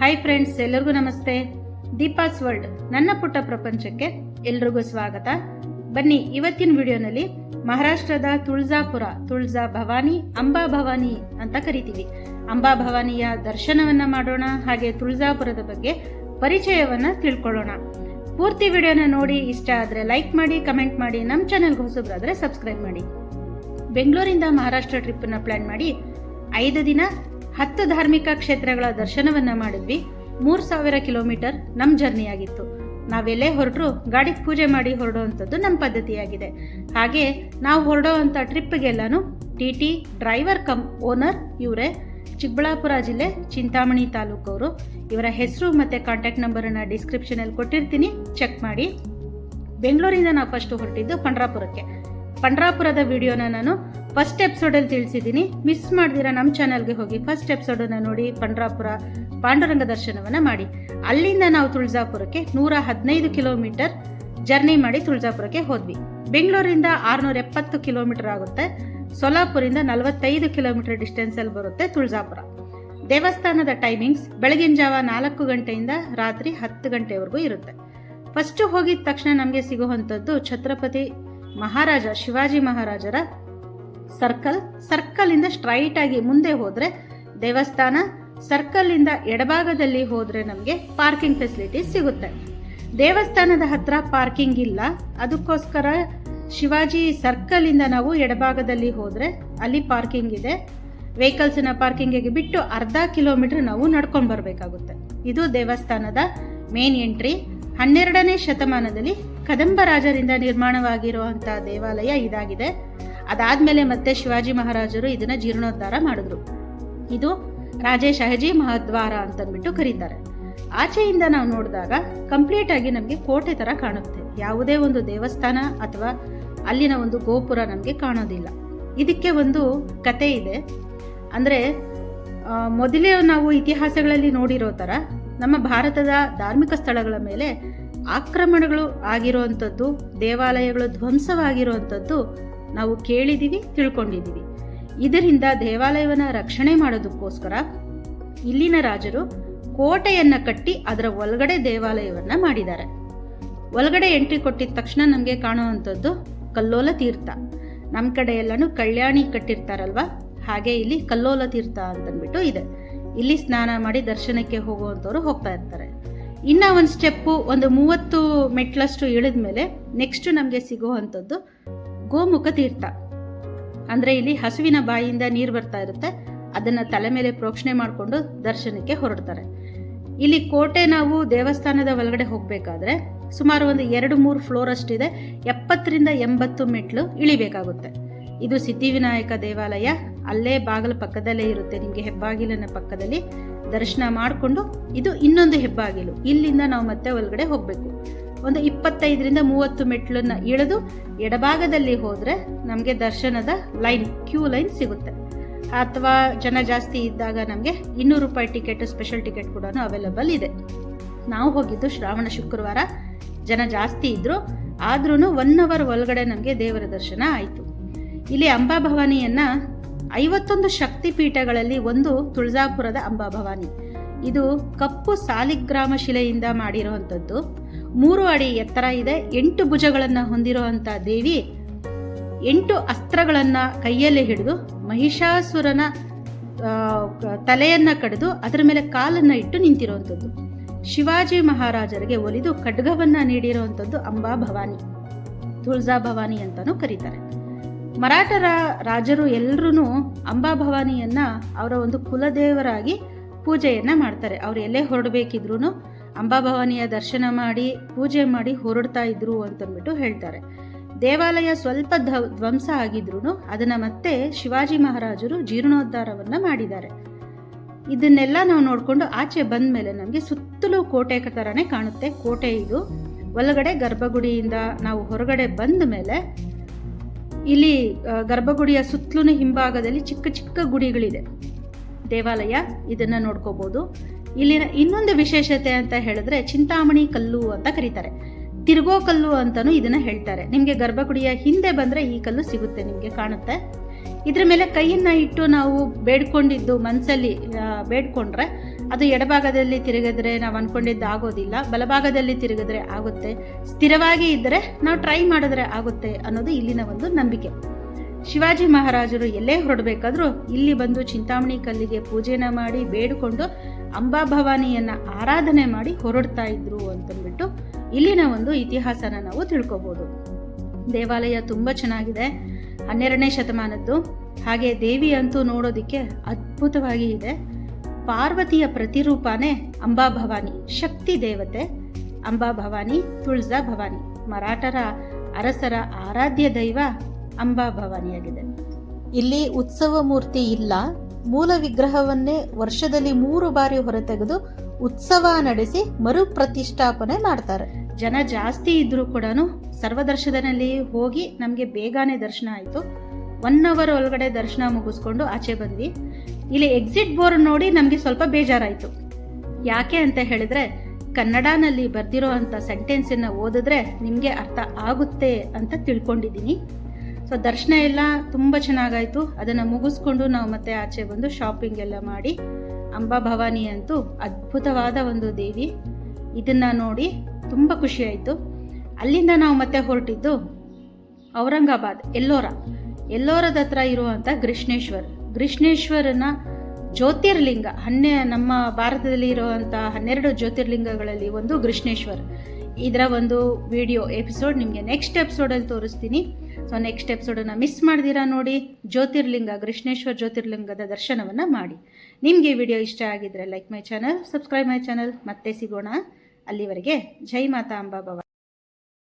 Hi friends ಎಲ್ಲರಿಗೂ ನಮಸ್ತೆ. Deepa's world, ನನ್ನ ಪುಟ್ಟ ಪ್ರಪಂಚಕ್ಕೆ ಎಲ್ರಿಗೂ ಸ್ವಾಗತ. ಬನ್ನಿ, ಇವತ್ತಿನ ವಿಡಿಯೋನಲ್ಲಿ ಮಹಾರಾಷ್ಟ್ರದ ತುಳ್ಜಾಪುರ, ತುಳ್ಜಾ ಭವಾನಿ, ಅಂಬಾ ಭವಾನಿ ಅಂತ ಕರಿತೀವಿ. ಅಂಬಾ ಭವಾನಿಯ ದರ್ಶನವನ್ನ ಮಾಡೋಣ, ಹಾಗೆ ತುಳ್ಜಾಪುರದ ಬಗ್ಗೆ ಪರಿಚಯವನ್ನ ತಿಳ್ಕೊಳ್ಳೋಣ. ಪೂರ್ತಿ ವಿಡಿಯೋನ ನೋಡಿ, ಇಷ್ಟ ಆದ್ರೆ ಲೈಕ್ ಮಾಡಿ ಕಮೆಂಟ್ ಮಾಡಿ ನಮ್ಮ ಚಾನೆಲ್ಗೆ ಹೊಸಬ್ರಾದ್ರೆ ಸಬ್ಸ್ಕ್ರೈಬ್ ಮಾಡಿ. ಬೆಂಗಳೂರಿಂದ ಮಹಾರಾಷ್ಟ್ರ ಟ್ರಿಪ್ಪನ್ನು ಪ್ಲಾನ್ ಮಾಡಿ ಐದು ದಿನ ಹತ್ತು ಧಾರ್ಮಿಕ ಕ್ಷೇತ್ರಗಳ ದರ್ಶನವನ್ನ ಮಾಡಿದ್ವಿ. ಮೂರ್ ಸಾವಿರ ಕಿಲೋಮೀಟರ್ ನಮ್ಮ ಜರ್ನಿ ಆಗಿತ್ತು ನಾವೆಲ್ಲೇ ಹೊರಟ್ರು ಗಾಡಿಗೆ ಪೂಜೆ ಮಾಡಿ ಹೊರಡುವಂಥದ್ದು ನಮ್ಮ ಪದ್ಧತಿಯಾಗಿದೆ. ಹಾಗೆ ನಾವು ಹೊರಡೋವಂಥ ಟ್ರಿಪ್ಗೆಲ್ಲಾನು T T driver cum, owner ಇವರೇ ಚಿಕ್ಕಬಳ್ಳಾಪುರ ಜಿಲ್ಲೆ ಚಿಂತಾಮಣಿ ತಾಲೂಕವರು. ಇವರ ಹೆಸರು ಮತ್ತು ಕಾಂಟ್ಯಾಕ್ಟ್ ನಂಬರನ್ನು ಡಿಸ್ಕ್ರಿಪ್ಷನಲ್ಲಿ ಕೊಟ್ಟಿರ್ತೀನಿ. ಚೆಕ್ ಮಾಡಿ. ಬೆಂಗಳೂರಿಂದ ನಾವು ಫಸ್ಟು ಹೊರಟಿದ್ದು ಪಂಡ್ರಾಪುರಕ್ಕೆ. ಪಂಡ್ರಾಪುರದ ವಿಡಿಯೋನ ನಾನು ಫಸ್ಟ್ ಎಪಿಸೋಡಲ್ಲಿ ತಿಳಿಸಿದ್ದೀನಿ. ಮಿಸ್ ಮಾಡಿದಿರಾ ನಮ್ಮ ಚಾನಲ್ಗೆ ಹೋಗಿ ಫಸ್ಟ್ ಎಪಿಸೋಡನ್ನು ನೋಡಿ ಪಂಡ್ರಾಪುರ ಪಾಂಡುರಂಗ ದರ್ಶನವನ್ನು ಮಾಡಿ. ಅಲ್ಲಿಂದ ನಾವು ತುಳಜಾಪುರಕ್ಕೆ ನೂರ ಹದಿನೈದು ಕಿಲೋಮೀಟರ್ ಜರ್ನಿ ಮಾಡಿ ತುಳಜಾಪುರಕ್ಕೆ ಹೋದ್ವಿ. ಬೆಂಗಳೂರಿಂದ ಆರುನೂರ ಎಪ್ಪತ್ತು ಕಿಲೋಮೀಟರ್ ಆಗುತ್ತೆ. ಸೊಲಾಪುರಿಂದ ನಲವತ್ತೈದು ಕಿಲೋಮೀಟರ್ ಡಿಸ್ಟೆನ್ಸಲ್ಲಿ ಬರುತ್ತೆ ತುಳಜಾಪುರ. ದೇವಸ್ಥಾನದ ಟೈಮಿಂಗ್ಸ್ ಬೆಳಗಿನ ಜಾವ ನಾಲ್ಕು ಗಂಟೆಯಿಂದ ರಾತ್ರಿ ಹತ್ತು ಗಂಟೆವರೆಗೂ ಇರುತ್ತೆ. ಫಸ್ಟು ಹೋಗಿದ ತಕ್ಷಣ ನಮಗೆ ಸಿಗುವಂಥದ್ದು ಛತ್ರಪತಿ ಮಹಾರಾಜ ಶಿವಾಜಿ ಮಹಾರಾಜರ ಸರ್ಕಲ್ ಸರ್ಕಲ್ ಇಂದ ಸ್ಟ್ರೈಟ್ ಆಗಿ ಮುಂದೆ ಹೋದರೆ ದೇವಸ್ಥಾನ ಸರ್ಕಲ್ ಇಂದ ಎಡಭಾಗದಲ್ಲಿ ಹೋದರೆ ನಮಗೆ ಪಾರ್ಕಿಂಗ್ ಫೆಸಿಲಿಟಿ ಸಿಗುತ್ತೆ. ದೇವಸ್ಥಾನದ ಹತ್ರ ಪಾರ್ಕಿಂಗ್ ಇಲ್ಲ. ಅದಕ್ಕೋಸ್ಕರ ಶಿವಾಜಿ ಸರ್ಕಲ್ ಇಂದ ನಾವು ಎಡಭಾಗದಲ್ಲಿ ಹೋದರೆ ಅಲ್ಲಿ ಪಾರ್ಕಿಂಗ್ ಇದೆ. ವೆಹಿಕಲ್ಸಿನ ಪಾರ್ಕಿಂಗಿಗೆ ಬಿಟ್ಟು ಅರ್ಧ ಕಿಲೋಮೀಟರ್ ನಾವು ನಡ್ಕೊಂಡು ಬರಬೇಕಾಗುತ್ತೆ. ಇದು ದೇವಸ್ಥಾನದ ಮೇನ್ ಎಂಟ್ರಿ ಹನ್ನೆರಡನೇ ಶತಮಾನದಲ್ಲಿ ಕದಂಬ ರಾಜರಿಂದ ನಿರ್ಮಾಣವಾಗಿರುವಂಥ ದೇವಾಲಯ ಇದಾಗಿದೆ. ಅದಾದ್ಮೇಲೆ ಮತ್ತೆ ಶಿವಾಜಿ ಮಹಾರಾಜರು ಇದನ್ನ ಜೀರ್ಣೋದ್ಧಾರ ಮಾಡಿದ್ರು. ಇದು ರಾಜೇ ಶಹಜಿ ಮಹಾದ್ವಾರ ಅಂತಂದ್ಬಿಟ್ಟು ಕರೀತಾರೆ. ಆಚೆಯಿಂದ ನಾವು ನೋಡಿದಾಗ ಕಂಪ್ಲೀಟ್ ಆಗಿ ನಮಗೆ ಕೋಟೆ ತರ ಕಾಣುತ್ತೆ. ಯಾವುದೇ ಒಂದು ದೇವಸ್ಥಾನ ಅಥವಾ ಅಲ್ಲಿನ ಒಂದು ಗೋಪುರ ನಮಗೆ ಕಾಣೋದಿಲ್ಲ. ಇದಕ್ಕೆ ಒಂದು ಕತೆ ಇದೆ. ಅಂದರೆ ಮೊದಲೇ ನಾವು ಇತಿಹಾಸಗಳಲ್ಲಿ ನೋಡಿರೋ ಥರ ನಮ್ಮ ಭಾರತದ ಧಾರ್ಮಿಕ ಸ್ಥಳಗಳ ಮೇಲೆ ಆಕ್ರಮಣಗಳು ಆಗಿರುವಂಥದ್ದು, ದೇವಾಲಯಗಳು ಧ್ವಂಸವಾಗಿರುವಂಥದ್ದು ನಾವು ಕೇಳಿದ್ದೀವಿ ತಿಳ್ಕೊಂಡಿದ್ದೀವಿ ಇದರಿಂದ ದೇವಾಲಯವನ್ನು ರಕ್ಷಣೆ ಮಾಡೋದಕ್ಕೋಸ್ಕರ ಇಲ್ಲಿನ ರಾಜರು ಕೋಟೆಯನ್ನು ಕಟ್ಟಿ ಅದರ ಒಳಗಡೆ ದೇವಾಲಯವನ್ನು ಮಾಡಿದ್ದಾರೆ. ಒಳಗಡೆ ಎಂಟ್ರಿ ಕೊಟ್ಟಿದ ತಕ್ಷಣ ನಮಗೆ ಕಾಣುವಂಥದ್ದು ಕಲ್ಲೋಲ ತೀರ್ಥ. ನಮ್ಮ ಕಡೆ ಎಲ್ಲನೂ ಕಲ್ಯಾಣಿ ಕಟ್ಟಿರ್ತಾರಲ್ವಾ? ಹಾಗೆ ಇಲ್ಲಿ ಕಲ್ಲೋಲ ತೀರ್ಥ ಅಂತಂದ್ಬಿಟ್ಟು ಇದೆ. ಇಲ್ಲಿ ಸ್ನಾನ ಮಾಡಿ ದರ್ಶನಕ್ಕೆ ಹೋಗುವಂಥವ್ರು ಹೋಗ್ತಾ ಇರ್ತಾರೆ. ಇನ್ನ ಒಂದು ಸ್ಟೆಪ್ಪು ಒಂದು ಮೂವತ್ತು ಮೆಟ್ಲಷ್ಟು ಇಳಿದ ಮೇಲೆ ನೆಕ್ಸ್ಟ್ ನಮಗೆ ಸಿಗುವಂಥದ್ದು ಗೋಮುಖ ತೀರ್ಥ ಅಂದ್ರೆ ಇಲ್ಲಿ ಹಸುವಿನ ಬಾಯಿಯಿಂದ ನೀರು ಬರ್ತಾ ಇರುತ್ತೆ. ಅದನ್ನ ತಲೆ ಮೇಲೆ ಪ್ರೋಕ್ಷಣೆ ಮಾಡಿಕೊಂಡು ದರ್ಶನಕ್ಕೆ ಹೊರಡ್ತಾರೆ. ಇಲ್ಲಿ ಕೋಟೆ ನಾವು ದೇವಸ್ಥಾನದ ಒಳಗಡೆ ಹೋಗಬೇಕಾದ್ರೆ ಸುಮಾರು ಒಂದು ಎರಡು ಮೂರು ಫ್ಲೋರ್ ಅಷ್ಟಿದೆ ಎಪ್ಪತ್ತರಿಂದ ಎಂಬತ್ತು ಮೆಟ್ಲು ಇಳಿಬೇಕಾಗುತ್ತೆ. ಇದು ಸಿದ್ಧಿವಿನಾಯಕ ದೇವಾಲಯ. ಅಲ್ಲೇ ಬಾಗಿಲ ಪಕ್ಕದಲ್ಲೇ ಇರುತ್ತೆ. ನಿಮಗೆ ಹೆಬ್ಬಾಗಿಲಿನ ಪಕ್ಕದಲ್ಲಿ ದರ್ಶನ ಮಾಡಿಕೊಂಡು ಇದು ಇನ್ನೊಂದು ಹೆಬ್ಬಾಗಿಲು. ಇಲ್ಲಿಂದ ನಾವು ಮತ್ತೆ ಒಳಗಡೆ ಹೋಗಬೇಕು. ಒಂದು ಇಪ್ಪತ್ತೈದರಿಂದ ಮೂವತ್ತು ಮೆಟ್ಲನ್ನು ಇಳಿದು ಎಡಭಾಗದಲ್ಲಿ ಹೋದರೆ ನಮಗೆ ದರ್ಶನದ ಲೈನ್, ಕ್ಯೂ ಲೈನ್ ಸಿಗುತ್ತೆ. ಅಥವಾ ಜನ ಜಾಸ್ತಿ ಇದ್ದಾಗ ನಮಗೆ ಇನ್ನೂರು ರೂಪಾಯಿ ಟಿಕೆಟ್, ಸ್ಪೆಷಲ್ ಟಿಕೆಟ್ ಕೂಡ ಅವೈಲಬಲ್ ಇದೆ. ನಾವು ಹೋಗಿದ್ದು ಶ್ರಾವಣ ಶುಕ್ರವಾರ. ಜನ ಜಾಸ್ತಿ ಇದ್ದರು ಆದ್ರೂ ಒನ್ ಅವರ್ ಒಳಗಡೆ ನಮಗೆ ದೇವರ ದರ್ಶನ ಆಯಿತು. ಇಲ್ಲಿ ಅಂಬಾಭವಾನಿಯನ್ನು ಐವತ್ತೊಂದು ಶಕ್ತಿ ಪೀಠಗಳಲ್ಲಿ ಒಂದು ತುಳಜಾಪುರದ ಅಂಬಾಭವಾನಿ ಇದು ಕಪ್ಪು ಸಾಲಿಗ್ರಾಮ ಶಿಲೆಯಿಂದ ಮಾಡಿರುವಂಥದ್ದು. ಮೂರು ಅಡಿ ಎತ್ತರ ಇದೆ. ಎಂಟು ಭುಜಗಳನ್ನು ಹೊಂದಿರುವಂಥ ದೇವಿ ಎಂಟು ಅಸ್ತ್ರಗಳನ್ನು ಕೈಯಲ್ಲಿ ಹಿಡಿದು ಮಹಿಷಾಸುರನ ತಲೆಯನ್ನು ಕಡಿದು ಅದರ ಮೇಲೆ ಕಾಲನ್ನ ಇಟ್ಟು ನಿಂತಿರುವಂಥದ್ದು. ಶಿವಾಜಿ ಮಹಾರಾಜರಿಗೆ ಒಲಿದು ಖಡ್ಗವನ್ನು ನೀಡಿರುವಂಥದ್ದು ಅಂಬಾ ಭವಾನಿ, ತುಳಜಾ ಭವಾನಿ ಅಂತಲೂ ಕರೀತಾರೆ. ಮರಾಠರ ರಾಜರು ಎಲ್ಲರೂ ಅಂಬಾ ಭವಾನಿಯನ್ನ ಅವರ ಒಂದು ಕುಲದೇವರಾಗಿ ಪೂಜೆಯನ್ನ ಮಾಡ್ತಾರೆ. ಅವ್ರು ಎಲ್ಲೇ ಹೊರಡಬೇಕಿದ್ರು ಅಂಬಾಭವಾನಿಯ ದರ್ಶನ ಮಾಡಿ, ಪೂಜೆ ಮಾಡಿ ಹೊರಡ್ತಾ ಇದ್ರು ಅಂತಂದ್ಬಿಟ್ಟು ಹೇಳ್ತಾರೆ. ದೇವಾಲಯ ಸ್ವಲ್ಪ ಧ್ವ- ಧ್ವಂಸ ಆಗಿದ್ರು ಅದನ್ನ ಮತ್ತೆ ಶಿವಾಜಿ ಮಹಾರಾಜರು ಜೀರ್ಣೋದ್ಧಾರವನ್ನ ಮಾಡಿದ್ದಾರೆ. ಇದನ್ನೆಲ್ಲ ನಾವು ನೋಡಿಕೊಂಡು ಆಚೆ ಬಂದ ಮೇಲೆ ನಮಗೆ ಸುತ್ತಲೂ ಕೋಟೆ ಥರನೇ ಕಾಣುತ್ತೆ. ಕೋಟೆ ಇದು. ಒಳಗಡೆ ಗರ್ಭಗುಡಿಯಿಂದ ನಾವು ಹೊರಗಡೆ ಬಂದ ಮೇಲೆ ಇಲ್ಲಿ ಗರ್ಭಗುಡಿಯ ಸುತ್ತಲೂ ಹಿಂಭಾಗದಲ್ಲಿ ಚಿಕ್ಕ ಚಿಕ್ಕ ಗುಡಿಗಳಿದೆ. ದೇವಾಲಯ ಇದನ್ನ ನೋಡ್ಕೋಬಹುದು ಇಲ್ಲಿನ ಇನ್ನೊಂದು ವಿಶೇಷತೆ ಅಂತ ಹೇಳಿದ್ರೆ ಚಿಂತಾಮಣಿ ಕಲ್ಲು ಅಂತ ಕರೀತಾರೆ. ತಿರುಗೋ ಕಲ್ಲು ಅಂತಾನು ಇದನ್ನ ಹೇಳ್ತಾರೆ. ನಿಮಗೆ ಗರ್ಭಗುಡಿಯ ಹಿಂದೆ ಬಂದ್ರೆ ಈ ಕಲ್ಲು ಸಿಗುತ್ತೆ, ನಿಮಗೆ ಕಾಣುತ್ತೆ. ಇದ್ರ ಮೇಲೆ ಕೈಯನ್ನ ಇಟ್ಟು ನಾವು ಬೇಡ್ಕೊಂಡಿದ್ದು ಮನಸ್ಸಲ್ಲಿ ಬೇಡ್ಕೊಂಡ್ರೆ ಅದು ಎಡಭಾಗದಲ್ಲಿ ತಿರುಗಿದ್ರೆ ನಾವು ಅನ್ಕೊಂಡಿದ್ದು ಆಗೋದಿಲ್ಲ, ಬಲಭಾಗದಲ್ಲಿ ತಿರುಗಿದ್ರೆ ಆಗುತ್ತೆ. ಸ್ಥಿರವಾಗಿ ಇದ್ದರೆ ನಾವು ಟ್ರೈ ಮಾಡಿದ್ರೆ ಆಗುತ್ತೆ ಅನ್ನೋದು ಇಲ್ಲಿನ ಒಂದು ನಂಬಿಕೆ. ಶಿವಾಜಿ ಮಹಾರಾಜರು ಎಲ್ಲೇ ಹೊರಡಬೇಕಾದ್ರೂ ಇಲ್ಲಿ ಬಂದು ಚಿಂತಾಮಣಿ ಕಲ್ಲಿಗೆ ಪೂಜೆನ ಮಾಡಿ ಬೇಡಿಕೊಂಡು ಅಂಬಾ ಭವಾನಿಯನ್ನು ಆರಾಧನೆ ಮಾಡಿ ಹೊರಡ್ತಾ ಇದ್ರು ಅಂತಂದ್ಬಿಟ್ಟು ಇಲ್ಲಿನ ಒಂದು ಇತಿಹಾಸನ ನಾವು ತಿಳ್ಕೊಬೋದು. ದೇವಾಲಯ ತುಂಬ ಚೆನ್ನಾಗಿದೆ. ಹನ್ನೆರಡನೇ ಶತಮಾನದ್ದು. ಹಾಗೆ ದೇವಿ ಅಂತೂ ನೋಡೋದಿಕ್ಕೆ ಅದ್ಭುತವಾಗಿ ಇದೆ. ಪಾರ್ವತಿಯ ಪ್ರತಿರೂಪನೇ ಅಂಬಾ ಭವಾನಿ, ಶಕ್ತಿ ದೇವತೆ. ಅಂಬಾ ಭವಾನಿ, ತುಳಜಾ ಭವಾನಿ, ಮರಾಠರ ಅರಸರ ಆರಾಧ್ಯ ದೈವ ಅಂಬಾ ಭವಾನಿಯಾಗಿದೆ. ಇಲ್ಲಿ ಉತ್ಸವ ಮೂರ್ತಿ ಇಲ್ಲ. ಮೂಲ ವಿಗ್ರಹವನ್ನೇ ವರ್ಷದಲ್ಲಿ ಮೂರು ಬಾರಿ ಹೊರತೆಗೆದು ಉತ್ಸವ ನಡೆಸಿ ಮರು ಪ್ರತಿಷ್ಠಾಪನೆ ಮಾಡ್ತಾರೆ. ಜನ ಜಾಸ್ತಿ ಇದ್ರೂ ಕೂಡ ಸರ್ವದರ್ಶನದಲ್ಲಿ ಹೋಗಿ ನಮಗೆ ಬೇಗನೆ ದರ್ಶನ ಆಯಿತು. ಒನ್ ಅವರ್ ಒಳಗಡೆ ದರ್ಶನ ಮುಗಿಸ್ಕೊಂಡು ಆಚೆ ಬಂದ್ವಿ. ಇಲ್ಲಿ ಎಕ್ಸಿಟ್ ಬೋರ್ಡ್ ನೋಡಿ ನಮಗೆ ಸ್ವಲ್ಪ ಬೇಜಾರಾಯಿತು. ಯಾಕೆ ಅಂತ ಹೇಳಿದ್ರೆ ಕನ್ನಡನಲ್ಲಿ ಬರ್ದಿರೋ ಅಂಥ ಸೆಂಟೆನ್ಸನ್ನ ಓದಿದ್ರೆ ನಿಮಗೆ ಅರ್ಥ ಆಗುತ್ತೆ ಅಂತ ತಿಳ್ಕೊಂಡಿದ್ದೀನಿ. ಸೊ ದರ್ಶನ ಎಲ್ಲ ತುಂಬ ಚೆನ್ನಾಗಾಯಿತು. ಅದನ್ನು ಮುಗಿಸ್ಕೊಂಡು ನಾವು ಮತ್ತೆ ಆಚೆ ಬಂದು ಶಾಪಿಂಗ್ ಎಲ್ಲ ಮಾಡಿ, ಅಂಬಾ ಭವಾನಿ ಅಂತೂ ಅದ್ಭುತವಾದ ಒಂದು ದೇವಿ. ಇದನ್ನು ನೋಡಿ ತುಂಬ ಖುಷಿಯಾಯಿತು ಅಲ್ಲಿಂದ ನಾವು ಮತ್ತೆ ಹೊರಟಿದ್ದು ಔರಂಗಾಬಾದ್, ಎಲ್ಲೋರ. ಎಲ್ಲೋರದ ಹತ್ರ ಇರುವಂಥ ಕೃಷ್ಣೇಶ್ವರ್. ಕೃಷ್ಣೇಶ್ವರನ ಜ್ಯೋತಿರ್ಲಿಂಗ, ಹನ್ನೆ, ನಮ್ಮ ಭಾರತದಲ್ಲಿ ಇರುವಂಥ ಹನ್ನೆರಡು ಜ್ಯೋತಿರ್ಲಿಂಗಗಳಲ್ಲಿ ಒಂದು ಕೃಷ್ಣೇಶ್ವರ್. ಇದರ ಒಂದು ವಿಡಿಯೋ ಎಪಿಸೋಡ್ ನಿಮಗೆ ನೆಕ್ಸ್ಟ್ ಎಪಿಸೋಡಲ್ಲಿ ತೋರಿಸ್ತೀನಿ. ಸೊ ನೆಕ್ಸ್ಟ್ ಎಪಿಸೋಡನ್ನು ಮಿಸ್ ಮಾಡ್ದಿರಾ ನೋಡಿ ಜ್ಯೋತಿರ್ಲಿಂಗ, ಕೃಷ್ಣೇಶ್ವರ ಜ್ಯೋತಿರ್ಲಿಂಗದ ದರ್ಶನವನ್ನು ಮಾಡಿ. ನಿಮಗೆ ವಿಡಿಯೋ ಇಷ್ಟ ಆಗಿದ್ರೆ like my channel subscribe my channel ಮತ್ತೆ ಸಿಗೋಣ. ಅಲ್ಲಿವರೆಗೆ ಜೈ ಮಾತಾ ಅಂಬಾ